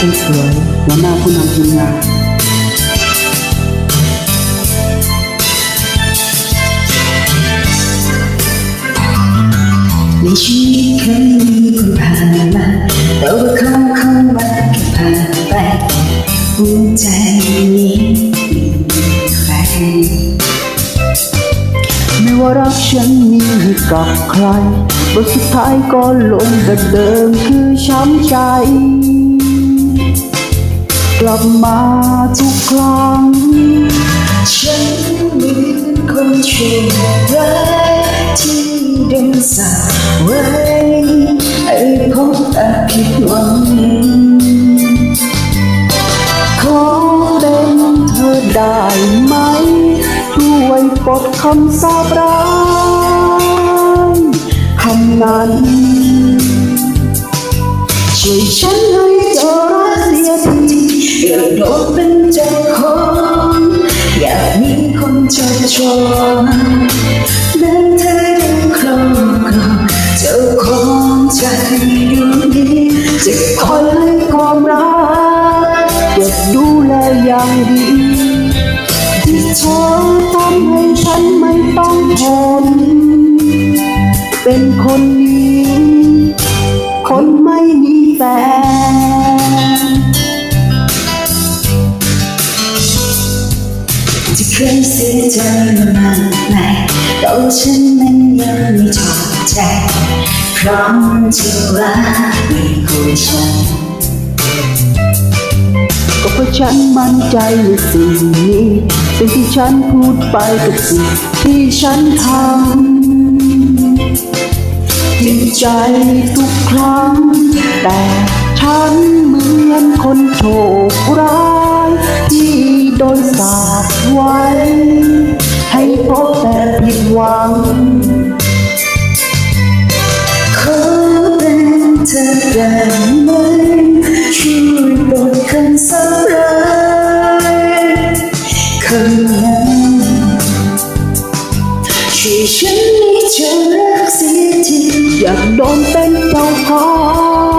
คนสวยหัวหน้าผู้นำทีมงานในชีวิตเคยมีคนผ่านมาแต่ว่าเขาเข้ามาแค่ผ่านไปหัวใจนี้ไม่มีใครไม่ว่ารักฉันมีให้กับใครบทสุดท้ายก็ลงแบบเดิมคือช้ำใจ ลับมาทุกครั้ง ฉันเหมือนคนโชคร้ายที่โดนสาปไว้ให้พบแต่ผิดหวังขอเป็นเธอได้ไหมช่วยปลดคำสาปร้ายคำนั้นช่วยฉันให้เจอ รักเสียทีอยากโดนเป็นเจ้าของอยากมีคนจับจองแม้เธอยังครองครอเจ้าของใจดวงนี้จะคอยให้ความรักเก็บดูแลอย่างดีที่เธอทำให้ฉันไม่ต้องทนเป็นคนดีคนไม่มีแฟน ฉันนั้นยังไม่ถอดใจพร้อมจะรักไม่คุยฉันก็เพราะฉันมั่นใจในสิ่งนี้ สิ่งที่ฉันพูดไปกับสิ่งที่ฉันทำจริงใจทุกครั้ง แต่ฉันเหมือนคนโชคร้าย เธอได้ไหมช่วยโปรดคำสาปร้ายคำนั้นช่วยฉันให้เธอรักเสียทีอยากโดนเป็นเจ้าขอ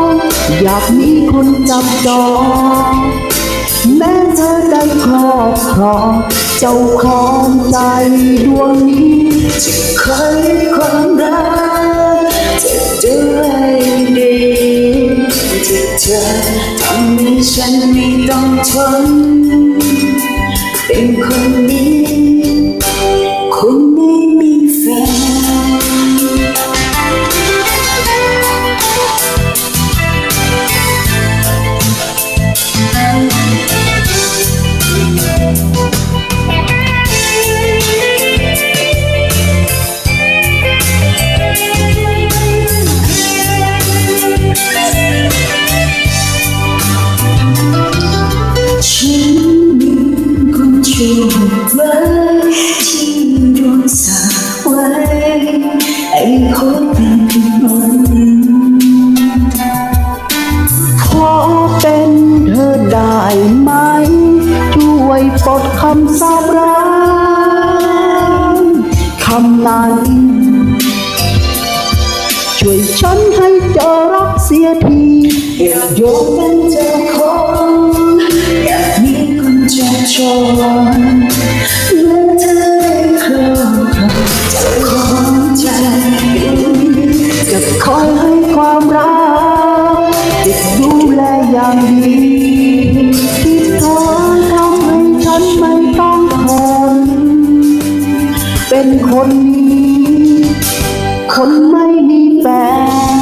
งอยากมีคนจับจองแม้เธอได้ครอบครองเจ้าของใจดวงนี้จะคย อทำให้ฉันไม่ต้องทนเป็นคนนี้ คนช่วยไว้ที่ดวงสาปไว้ไอ้คนเป็นผิดหวังขอเป็นเธอได้ไหม ช่วยปลดคำสาปร้ายคำนั้นช่วยฉันให้เจอรักเสียทีอยากโยกเป็น องเมื่อเธอได้ครองครองเจ้าของใจดวงนี้จะคอยให้ความรักจะดูแลอย่างดีที่เธอทำให้ฉันไม่ต้องทนเป็นคนดี คนไม่มีแฟน